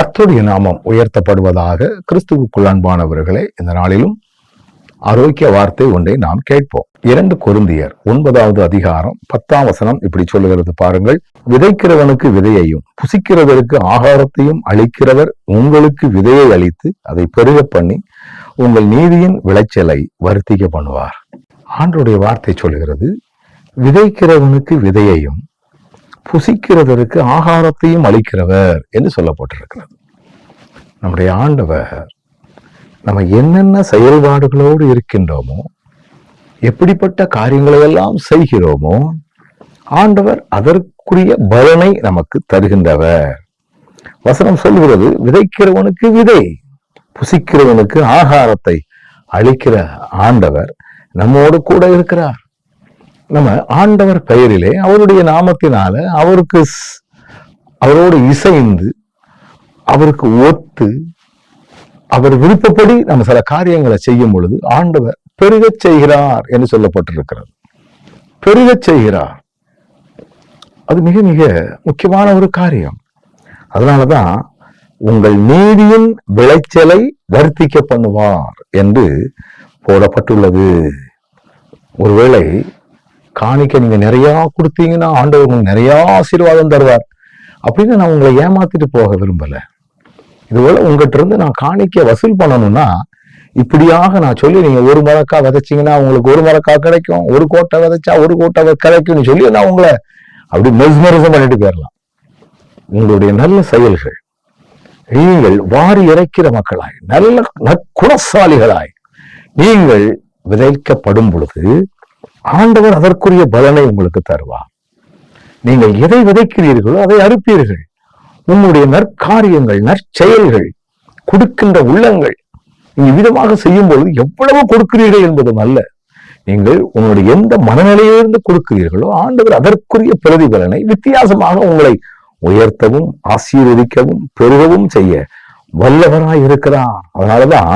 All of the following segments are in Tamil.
கர்த்தருடைய நாமம் உயர்த்தப்படுவதாக கிறிஸ்துவுக்குள் அன்பானவர்களே இந்த நாளிலும் ஆரோக்கிய வார்த்தை ஒன்றை நாம் கேட்போம். இரண்டு கொருந்தியர் ஒன்பதாவது அதிகாரம் பத்தாம் வசனம் இப்படி சொல்லுகிறது பாருங்கள். விதைக்கிறவனுக்கு விதையையும் புசிக்கிறவருக்கு ஆகாரத்தையும் அளிக்கிறவர் உங்களுக்கு விதையை அளித்து அதை பெருக பண்ணி உங்கள் நீதியின் விளைச்சலை வர்த்திக்க பண்ணுவார். ஆண்டுடைய வார்த்தை சொல்கிறது விதைக்கிறவனுக்கு விதையையும் புசிக்கிறதற்கு ஆகாரத்தையும் அளிக்கிறவர் என்று சொல்லப்பட்டிருக்கிறது. நம்முடைய ஆண்டவர் நம்ம என்னென்ன செயல்பாடுகளோடு இருக்கின்றோமோ எப்படிப்பட்ட காரியங்களை எல்லாம் செய்கிறோமோ ஆண்டவர் அதற்குரிய பலனை நமக்கு தருகின்றவர். வசனம் சொல்கிறது விதைக்கிறவனுக்கு விதை புசிக்கிறவனுக்கு ஆகாரத்தை அளிக்கிற ஆண்டவர் நம்மோடு கூட இருக்கிறார். நம்ம ஆண்டவர் பெயரிலே அவருடைய நாமத்தினால அவருக்கு ஸ்- அவரோடு இசைந்து அவருக்கு ஒத்து அவர் விருப்பப்படி நம்ம சில காரியங்களை செய்யும் பொழுது ஆண்டவர் பெருகச் செய்கிறார் என்று சொல்லப்பட்டிருக்கிறது. பெருகச் செய்கிறார். அது மிக மிக முக்கியமான ஒரு காரியம். அதனாலதான் உங்கள் நீதியின் விளைச்சலை வர்த்திக்க பண்ணுவார் என்று போடப்பட்டுள்ளது. ஒருவேளை காணிக்க நீங்க நிறையா கொடுத்தீங்கன்னா ஆண்டவர் உங்களுக்கு நிறையா ஆசீர்வாதம் தருவார். அப்படின்னு நான் உங்களை ஏமாத்திட்டு போக விரும்பல. இதுபோல உங்ககிட்ட இருந்து நான் காணிக்க வசூல் பண்ணணும்னா இப்படியாக நான் சொல்லி நீங்க ஒரு மரக்கா விதைச்சீங்கன்னா உங்களுக்கு ஒரு மரக்கா கிடைக்கும் ஒரு கோட்டை விதைச்சா ஒரு கோட்டை கிடைக்கும்னு சொல்லி நான் உங்களை அப்படி மெஸ்மரிசம் பண்ணிட்டு போயிடலாம் உங்களுடைய நல்ல செயல்கள் நீங்கள் வாரி இறைக்கிற மக்களாய் நல்ல நற்குணசாலிகளாய் நீங்கள் விதைக்கப்படும் பொழுது ஆண்டவர் அதற்குரிய பலனை உங்களுக்கு தருவார். நீங்கள் எதை விதைக்கிறீர்களோ அதை அறுப்பீர்கள். உங்களுடைய நற்காரியங்கள் நற்செயல்கள் கொடுக்கின்ற உள்ளங்கள் நீங்க விதமாக செய்யும் பொழுது எவ்வளவு கொடுக்கிறீர்கள் என்பதும் அல்ல. நீங்கள் உங்களுடைய எந்த மனநிலையிலிருந்து கொடுக்கிறீர்களோ ஆண்டவர் அதற்குரிய பிரதிபலனை வித்தியாசமாக உங்களை உயர்த்தவும் ஆசீர்வதிக்கவும் பெருகவும் செய்ய வல்லவராய் இருக்கிறார். அதனாலதான்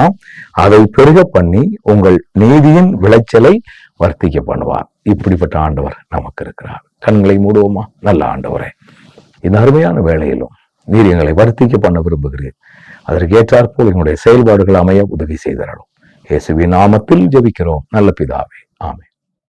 அதை பெருக பண்ணி உங்கள் நீதியின் விளைச்சலை வர்த்திக்க பண்ணுவார். இப்படிப்பட்ட ஆண்டவர் நமக்கு இருக்கிறார். கண்களை மூடுவோமா? நல்ல ஆண்டவரே. இந்த அருமையான வேலையிலும் நீர் எங்களை வர்த்திக்க பண்ண விரும்புகிறீர். அதற்கு ஏற்றாற்போல் எங்களுடைய செயல்பாடுகள் அமைய உதவி செய்தாலும் இயேசுவின் நாமத்தில் ஜெபிக்கிறோம். நல்ல பிதாவே. ஆமே